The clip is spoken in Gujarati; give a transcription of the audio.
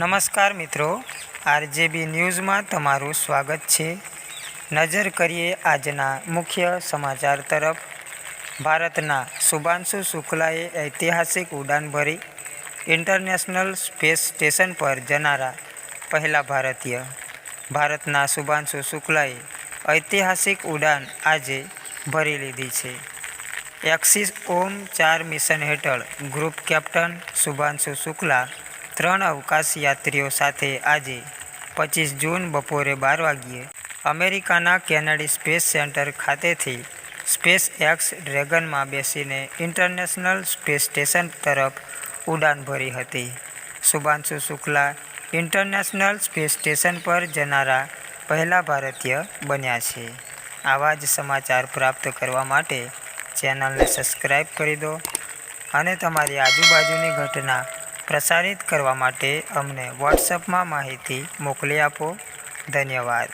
નમસ્કાર મિત્રો, આરજેબી ન્યૂઝમાં તમારું સ્વાગત છે. નજર કરીએ આજના મુખ્ય સમાચાર તરફ. ભારતના શુભાંશુ શુક્લાએ ઐતિહાસિક ઉડાન ભરી ઇન્ટરનેશનલ સ્પેસ સ્ટેશન પર જનારા પહેલા ભારતીય. ભારતના શુભાંશુ શુક્લાએ ઐતિહાસિક ઉડાન આજે ભરી લીધી છે. એક્સિસ ઓમ ચાર મિશન હેઠળ ગ્રુપ કેપ્ટન શુભાંશુ શુક્લા ત્રણ અવકાશ યાત્રીઓ સાથે આજે પચીસ જૂન બપોરે બાર વાગ્યે અમેરિકાના કેનેડી સ્પેસ સેન્ટર ખાતેથી સ્પેસ એક્સ ડ્રેગનમાં બેસીને ઇન્ટરનેશનલ સ્પેસ સ્ટેશન તરફ ઉડાન ભરી હતી. Shubhanshu Shukla International Space Station પર જનારા પહેલા ભારતીય બન્યા છે. આવા જ સમાચાર પ્રાપ્ત કરવા માટે ચેનલને સબસ્ક્રાઈબ કરી દો અને તમારી આજુબાજુની ઘટના પ્રસારિત કરવા માટે અમને વોટ્સઅપમાં માહિતી મોકલી આપો. ધન્યવાદ.